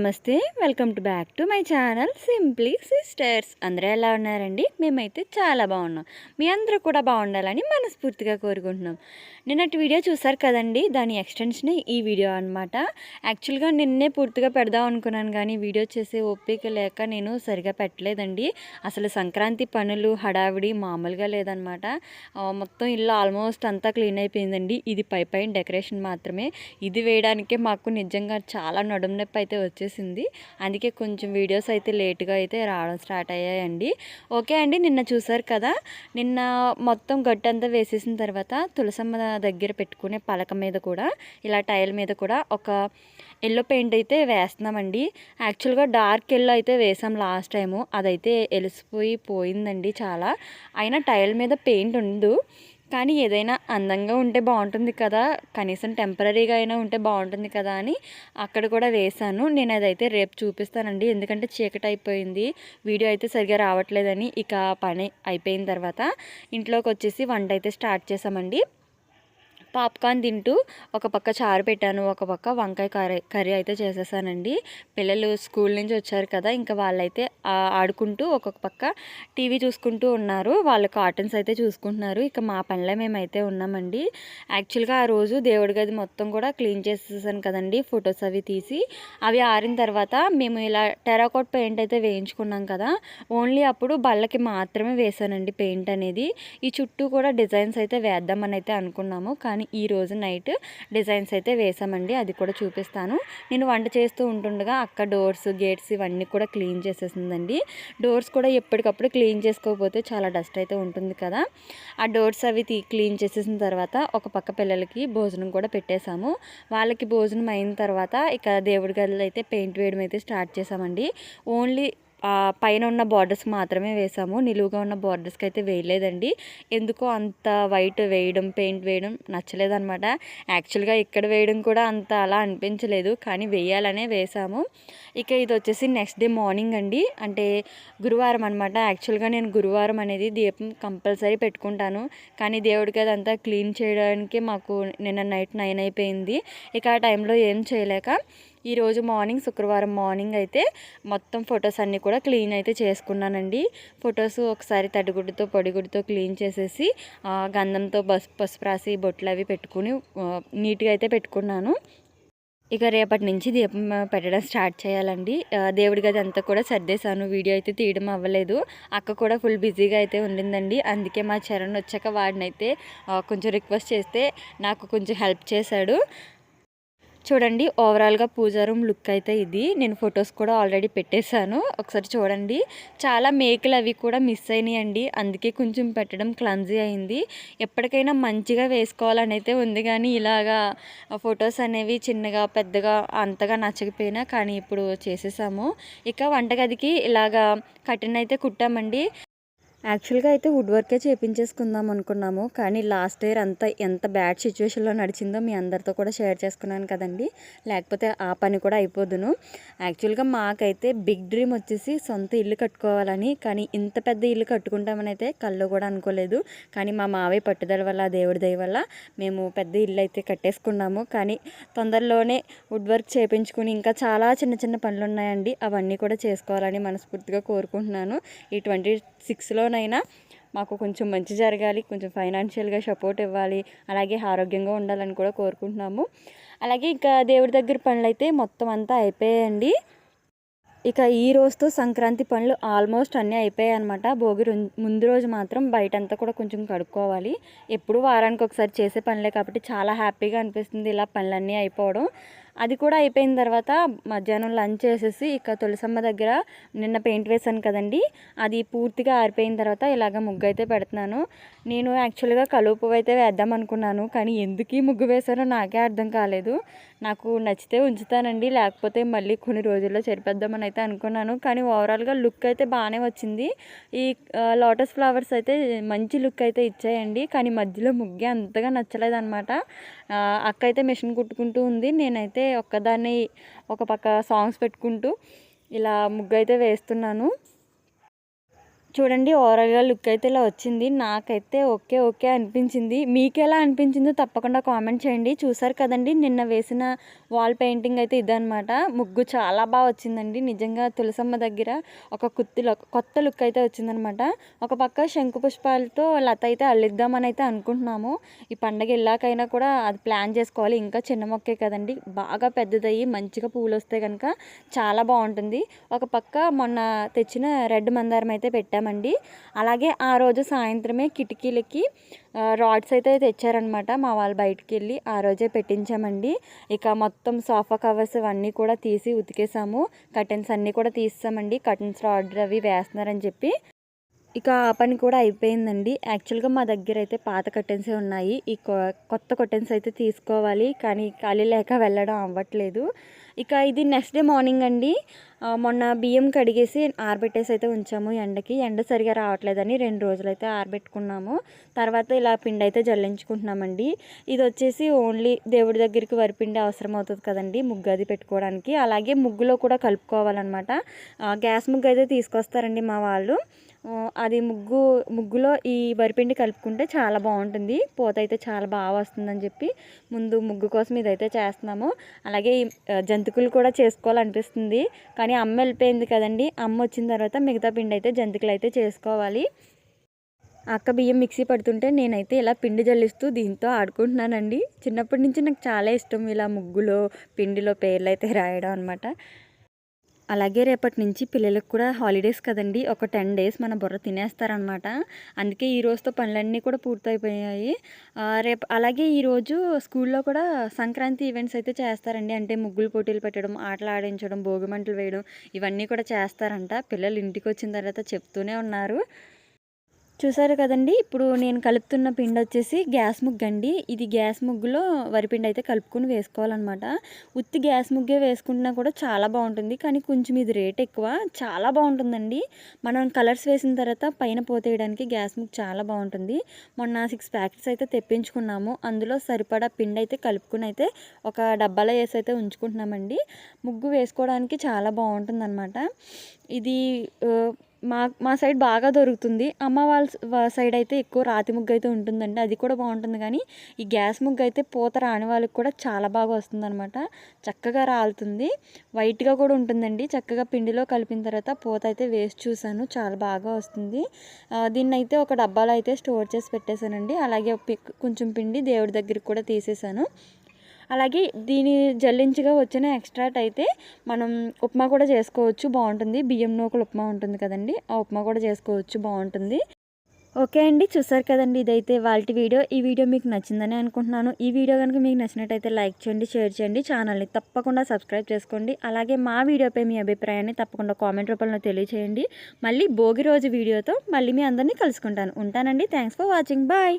Namaste welcome to back to my channel Simply Sisters. అందరూ ఎలా ఉన్నారండి? మేమైతే చాలా బాగున్నాం. మీ అందరూ కూడా బాగుండాలని మనస్ఫూర్తిగా కోరుకుంటున్నాం. నిన్నటి వీడియో చూసారు కదండి? దాని ఎక్స్టెన్షన్ ఈ వీడియో అనమాట యాక్చువల్గా నిన్నే పూర్తిగా పెడదాం అనుకున్నాను కానీ వీడియో చేసే ఓపిక లేక నేను సరిగా పెట్టలేదండి. అసలు సంక్రాంతి పనులు హడావిడి మామూలుగా లేదనమాట మొత్తం ఇల్లు ఆల్మోస్ట్ అంతా క్లీన్ అయిపోయిందండి. ఇది పై పైన డెకరేషన్ మాత్రమే. ఇది వేయడానికే మాకు నిజంగా చాలా నడుము నొప్పి అయితే వచ్చేసింది. అందుకే కొంచెం వీడియోస్ అయితే లేట్గా అయితే రావడం స్టార్ట్ అయ్యాయండి. ఓకే అండి నిన్న చూసారు కదా? నిన్న మొత్తం గట్టంతా వేసేసిన తర్వాత తులసమ్మ దగ్గర పెట్టుకునే పలక మీద కూడా ఇలా టైల్ మీద కూడా ఒక ఎల్లో పెయింట్ అయితే వేస్తున్నామండి. యాక్చువల్గా డార్క్ ఎల్లో అయితే వేసాం లాస్ట్ టైము. అదైతే ఎలిసిపోయి పోయిందండి చాలా. అయినా టైల్ మీద పెయింట్ ఉండదు కానీ ఏదైనా అందంగా ఉంటే బాగుంటుంది కదా కనీసం టెంపరీగా అయినా ఉంటే బాగుంటుంది కదా అని అక్కడ కూడా వేశాను. నేను అదైతే రేపు చూపిస్తానండి. ఎందుకంటే చీకటి అయిపోయింది. వీడియో అయితే సరిగా రావట్లేదని ఇక పని అయిపోయిన తర్వాత ఇంట్లోకి వచ్చేసి వంట అయితే స్టార్ట్ చేసామండి పాప్కార్న్ తింటూ ఒక పక్క చారు పెట్టాను ఒక పక్క వంకాయ కర్రీ కర్రీ అయితే చేసేసానండి. పిల్లలు స్కూల్ నుంచి వచ్చారు కదా ఇంకా వాళ్ళైతే ఆడుకుంటూ ఒక్కొక్క పక్క టీవీ చూసుకుంటూ ఉన్నారు. వాళ్ళు కార్టన్స్ అయితే చూసుకుంటున్నారు. ఇక మా పనిలో మేమైతే ఉన్నామండి. యాక్చువల్గా ఆ రోజు దేవుడి గది మొత్తం కూడా క్లీన్ చేసేసాను కదండి ఫొటోస్ అవి తీసి. అవి ఆరిన తర్వాత మేము ఇలా టెరాకోట్ పెయింట్ అయితే వేయించుకున్నాం కదా ఓన్లీ అప్పుడు బళ్ళకి మాత్రమే వేసానండి పెయింట్ అనేది. ఈ చుట్టూ కూడా డిజైన్స్ అయితే వేద్దామని అయితే అనుకున్నాము కానీ కానీ ఈ రోజు నైట్ డిజైన్స్ అయితే వేసామండి. అది కూడా చూపిస్తాను. నేను వంట చేస్తూ ఉంటుండగా అక్క డోర్స్ గేట్స్ ఇవన్నీ కూడా క్లీన్ చేసేసిందండి. డోర్స్ కూడా ఎప్పటికప్పుడు క్లీన్ చేసుకోకపోతే చాలా డస్ట్ అయితే ఉంటుంది కదా. ఆ డోర్స్ అవి తీ క్లీన్ చేసేసిన తర్వాత ఒక పక్క పిల్లలకి భోజనం కూడా పెట్టేశాము. వాళ్ళకి భోజనం అయిన తర్వాత ఇక దేవుడి గదిలో అయితే పెయింట్ వేయడం అయితే స్టార్ట్ చేసామండి ఓన్లీ పైన ఉన్న బార్డర్స్ మాత్రమే వేసాము. నిలువుగా ఉన్న బార్డర్స్కి అయితే వేయలేదండి. ఎందుకో అంత వైట్ వేయడం పెయింట్ వేయడం నచ్చలేదనమాట యాక్చువల్గా ఇక్కడ వేయడం కూడా అంత అలా అనిపించలేదు. కానీ వేయాలనే వేసాము. ఇక ఇది వచ్చేసి నెక్స్ట్ డే మార్నింగ్ అండి. అంటే గురువారం అనమాట యాక్చువల్గా నేను గురువారం అనేది దీపం కంపల్సరీ పెట్టుకుంటాను. కానీ దేవుడికి అదంతా క్లీన్ చేయడానికి మాకు నిన్న నైట్ నైన్ అయిపోయింది. ఇక ఆ టైంలో ఏం చేయలేక ఈరోజు మార్నింగ్ శుక్రవారం మార్నింగ్ అయితే మొత్తం ఫొటోస్ అన్నీ కూడా క్లీన్ అయితే చేసుకున్నానండి. ఫొటోస్ ఒకసారి తడిగుడ్డుతో పొడిగుడ్డుతో క్లీన్ చేసేసి గంధంతో బస్ పసుపు రాసి బొట్లు అవి పెట్టుకుని నీట్గా అయితే పెట్టుకున్నాను. ఇక రేపటి నుంచి దీపం పెట్టడం స్టార్ట్ చేయాలండి. దేవుడి గది అంతా కూడా సర్దేశాను. వీడియో అయితే తీయడం అవ్వలేదు. అక్క కూడా ఫుల్ బిజీగా అయితే ఉండిందండి. అందుకే మా చరణ్ వచ్చాక వాడినైతే కొంచెం రిక్వెస్ట్ చేస్తే నాకు కొంచెం హెల్ప్ చేశాడు. చూడండి ఓవరాల్గా పూజా రూమ్ లుక్ అయితే ఇది. నేను ఫొటోస్ కూడా ఆల్రెడీ పెట్టేశాను. ఒకసారి చూడండి. చాలా మేకలు అవి కూడా మిస్ అయినాయండి. అందుకే కొంచెం పెట్టడం క్లంజీ అయింది. ఎప్పటికైనా మంచిగా వేసుకోవాలని అయితే ఉంది కానీ ఇలాగా ఫొటోస్ అనేవి చిన్నగా పెద్దగా అంతగా నచ్చకపోయినా కానీ ఇప్పుడు చేసేసాము. ఇక వంటగదికి ఇలాగా కటిన్ అయితే కుట్టామండి. యాక్చువల్గా అయితే వుడ్ వర్కే చేపించేసుకుందాం అనుకున్నాము కానీ లాస్ట్ ఇయర్ అంతా ఎంత బ్యాడ్ సిచ్యువేషన్లో నడిచిందో మీ అందరితో కూడా షేర్ చేసుకున్నాను కదండి. లేకపోతే ఆ పని కూడా అయిపోదును. యాక్చువల్గా మాకైతే బిగ్ డ్రీమ్ వచ్చేసి సొంత ఇల్లు కట్టుకోవాలని కానీ ఇంత పెద్ద ఇల్లు కట్టుకుంటామని అయితే కళ్ళు కూడా అనుకోలేదు. కానీ మా మావయ్య పట్టుదల వల్ల దేవుడి దయ వల్ల మేము పెద్ద ఇల్లు అయితే కట్టేసుకున్నాము. కానీ తొందరలోనే వుడ్ వర్క్ చేయించుకుని ఇంకా చాలా చిన్న చిన్న పనులు ఉన్నాయండి అవన్నీ కూడా చేసుకోవాలని మనస్ఫూర్తిగా కోరుకుంటున్నాను. ఈ ట్వంటీ సిక్స్లో లోనైనా మాకు కొంచెం మంచి జరగాలి కొంచెం ఫైనాన్షియల్గా సపోర్ట్ ఇవ్వాలి అలాగే ఆరోగ్యంగా ఉండాలని కూడా కోరుకుంటున్నాము. అలాగే ఇంకా దేవుడి దగ్గర పనులు అయితే మొత్తం అంతా అయిపోయాయండి. ఇక ఈ రోజుతో సంక్రాంతి పనులు ఆల్మోస్ట్ అన్నీ అయిపోయాయి అనమాట భోగి ముందు రోజు మాత్రం బయటంతా కూడా కొంచెం కడుక్కోవాలి. ఎప్పుడు వారానికి ఒకసారి చేసే పనులే కాబట్టి చాలా హ్యాపీగా అనిపిస్తుంది ఇలా పనులన్నీ అయిపోవడం. అది కూడా అయిపోయిన తర్వాత మధ్యాహ్నం లంచ్ చేసేసి ఇక తులసమ్మ దగ్గర నిన్న పెయింట్ వేసాను కదండి. అది పూర్తిగా ఆరిపోయిన తర్వాత ఇలాగ ముగ్గు అయితే పెడుతున్నాను. నేను యాక్చువల్గా కలువ పువ్వు అయితే వేద్దాం అనుకున్నాను కానీ ఎందుకు ఈ ముగ్గు వేసానో నాకే అర్థం కాలేదు. నాకు నచ్చితే ఉంచుతానండి లేకపోతే మళ్ళీ కొన్ని రోజుల్లో చెరిపేద్దామని అయితే అనుకున్నాను. కానీ ఓవరాల్గా లుక్ అయితే బాగానే వచ్చింది. ఈ లోటస్ ఫ్లవర్స్ అయితే మంచి లుక్ అయితే ఇచ్చాయండి కానీ మధ్యలో ముగ్గే అంతగా నచ్చలేదన్నమాట. అక్క అయితే మిషన్ కుట్టుకుంటూ ఉంది. నేనైతే ఒక్కదాన్ని ఒక పక్క సాంగ్స్ పెట్టుకుంటూ ఇలా ముగ్గు అయితే వేస్తున్నాను. చూడండి ఓవరాల్గా లుక్ అయితే ఇలా వచ్చింది. నాకైతే ఓకే ఓకే అనిపించింది. మీకు ఎలా అనిపించిందో తప్పకుండా కామెంట్ చేయండి. చూసారు కదండి నిన్న వేసిన వాల్ పెయింటింగ్ అయితే ఇదనమాట ముగ్గు చాలా బాగా వచ్చిందండి. నిజంగా తులసమ్మ దగ్గర ఒక కుత్తి కొత్త లుక్ అయితే వచ్చిందనమాట ఒక పక్క శంకు పుష్పాలతో లత అయితే అల్లిద్దామని అయితే అనుకుంటున్నాము. ఈ పండగ వెళ్ళాకైనా కూడా అది ప్లాన్ చేసుకోవాలి. ఇంకా చిన్న మొక్కే కదండి. బాగా పెద్దదయ్యి మంచిగా పూలు వస్తే కనుక చాలా బాగుంటుంది. ఒక పక్క మొన్న తెచ్చిన రెడ్ మందారం అయితే పెట్టాము. పెట్టామండి అలాగే ఆ రోజు సాయంత్రమే కిటికీలకి రాడ్స్ అయితే తెచ్చారనమాట మా వాళ్ళు బయటికి వెళ్ళి ఆ రోజే పెట్టించామండి. ఇక మొత్తం సోఫా కవర్స్ అవన్నీ కూడా తీసి ఉతికేసాము. కర్టెన్స్ అన్నీ కూడా తీసామండి కర్టెన్స్ రాడ్ అవి వేస్తున్నారని చెప్పి. ఇక ఆ పని కూడా అయిపోయిందండి. యాక్చువల్గా మా దగ్గర అయితే పాత కర్టెన్సే ఉన్నాయి. ఈ కొత్త కర్టెన్స్ అయితే తీసుకోవాలి. కానీ ఖాళీ లేక వెళ్ళడం అవ్వట్లేదు. ఇక ఇది నెక్స్ట్ డే మార్నింగ్ అండి. మొన్న బియ్యం కడిగేసి ఆరబెట్టేసి అయితే ఉంచాము ఎండకి. ఎండ సరిగా రావట్లేదని రెండు రోజులు అయితే ఆరబెట్టుకున్నాము. తర్వాత ఇలా పిండి అయితే జల్లించుకుంటున్నామండి. ఇది వచ్చేసి ఓన్లీ దేవుడి దగ్గరికి వరిపిండి అవసరం అవుతుంది కదండి ముగ్గు అది పెట్టుకోవడానికి. అలాగే ముగ్గులో కూడా కలుపుకోవాలన్నమాట. గ్యాస్ ముగ్గు అయితే తీసుకొస్తారండి మా వాళ్ళు. అది ముగ్గు ముగ్గులో ఈ వరిపిండి కలుపుకుంటే చాలా బాగుంటుంది. పూత అయితే చాలా బాగా వస్తుందని చెప్పి ముందు ముగ్గు కోసం ఇదైతే చేస్తున్నాము. అలాగే జంతికలు కూడా చేసుకోవాలనిపిస్తుంది. కానీ అమ్మ వెళ్ళిపోయింది కదండి. అమ్మ వచ్చిన తర్వాత మిగతా పిండి అయితే జంతికలు అయితే చేసుకోవాలి. అక్క బియ్యం మిక్సీ పడుతుంటే నేనైతే ఇలా పిండి జల్లిస్తూ దీంతో ఆడుకుంటున్నానండి. చిన్నప్పటి నుంచి నాకు చాలా ఇష్టం ఇలా ముగ్గులో పిండిలో పేర్లు అయితే రాయడం అనమాట అలాగే రేపటి నుంచి పిల్లలకు కూడా హాలిడేస్ కదండి. ఒక టెన్ డేస్ మన బుర్ర తినేస్తారనమాట అందుకే ఈ రోజుతో పనులన్నీ కూడా పూర్తయిపోయాయి. రేపు అలాగే ఈరోజు స్కూల్లో కూడా సంక్రాంతి ఈవెంట్స్ అయితే చేస్తారండి. అంటే ముగ్గులు పోటీలు పెట్టడం ఆటలు ఆడించడం భోగిమంటలు వేయడం ఇవన్నీ కూడా చేస్తారంట. పిల్లలు ఇంటికి వచ్చిన తర్వాత చెప్తూనే ఉన్నారు. చూసారు కదండి? ఇప్పుడు నేను కలుపుతున్న పిండి వచ్చేసి గ్యాస్ ముగ్గు అండి. ఇది గ్యాస్ ముగ్గులో వరిపిండి అయితే కలుపుకొని వేసుకోవాలన్నమాట. ఉత్తి గ్యాస్ ముగ్గే వేసుకుంటున్నా కూడా చాలా బాగుంటుంది. కానీ కొంచెం ఇది రేట్ ఎక్కువ. చాలా బాగుంటుందండి. మనం కలర్స్ వేసిన తర్వాత పైన పోతేయడానికి గ్యాస్ ముగ్గు చాలా బాగుంటుంది. మొన్న సిక్స్ ప్యాకెట్స్ అయితే తెప్పించుకున్నాము. అందులో సరిపడా పిండి అయితే కలుపుకుని అయితే ఒక డబ్బాలో వేసి అయితే ఉంచుకుంటున్నామండి. ముగ్గు వేసుకోవడానికి చాలా బాగుంటుంది ఇది మా మా సైడ్ బాగా దొరుకుతుంది. అమ్మ వాళ్ళ సైడ్ అయితే ఎక్కువ రాతి ముగ్గు అయితే ఉంటుందండి. అది కూడా బాగుంటుంది కానీ ఈ గ్యాస్ ముగ్గు అయితే పూత రాని వాళ్ళకి కూడా చాలా బాగా వస్తుందన్నమాట. చక్కగా రాలుతుంది. వైట్గా కూడా ఉంటుందండి. చక్కగా పిండిలో కలిపిన తర్వాత పూత అయితే వేసి చూసాను చాలా బాగా వస్తుంది. దీన్ని అయితే ఒక డబ్బాలో అయితే స్టోర్ చేసి పెట్టేశానండి. అలాగే కొంచెం పిండి దేవుడి దగ్గరికి కూడా తీసేసాను అలాగే దీని జల్లించిగా వచ్చిన ఎక్స్ట్రాట్ అయితే మనం ఉప్మా కూడా చేసుకోవచ్చు బాగుంటుంది. బియ్యం నూకలు ఉప్మా ఉంటుంది కదండి ఆ ఉప్మా కూడా చేసుకోవచ్చు బాగుంటుంది. ఓకే అండి చూసారు కదండి ఇదైతే వాళ్ళ వీడియో. ఈ వీడియో మీకు నచ్చిందని అనుకుంటున్నాను. ఈ వీడియో కనుక మీకు నచ్చినట్టయితే లైక్ చేయండి షేర్ చేయండి ఛానల్ని తప్పకుండా సబ్స్క్రైబ్ చేసుకోండి. అలాగే మా వీడియోపై మీ అభిప్రాయాన్ని తప్పకుండా కామెంట్ రూపంలో తెలియచేయండి. మళ్ళీ భోగి రోజు వీడియోతో మళ్ళీ మీ అందరినీ కలుసుకుంటాను. ఉంటానండి థ్యాంక్స్ ఫర్ వాచింగ్. బాయ్.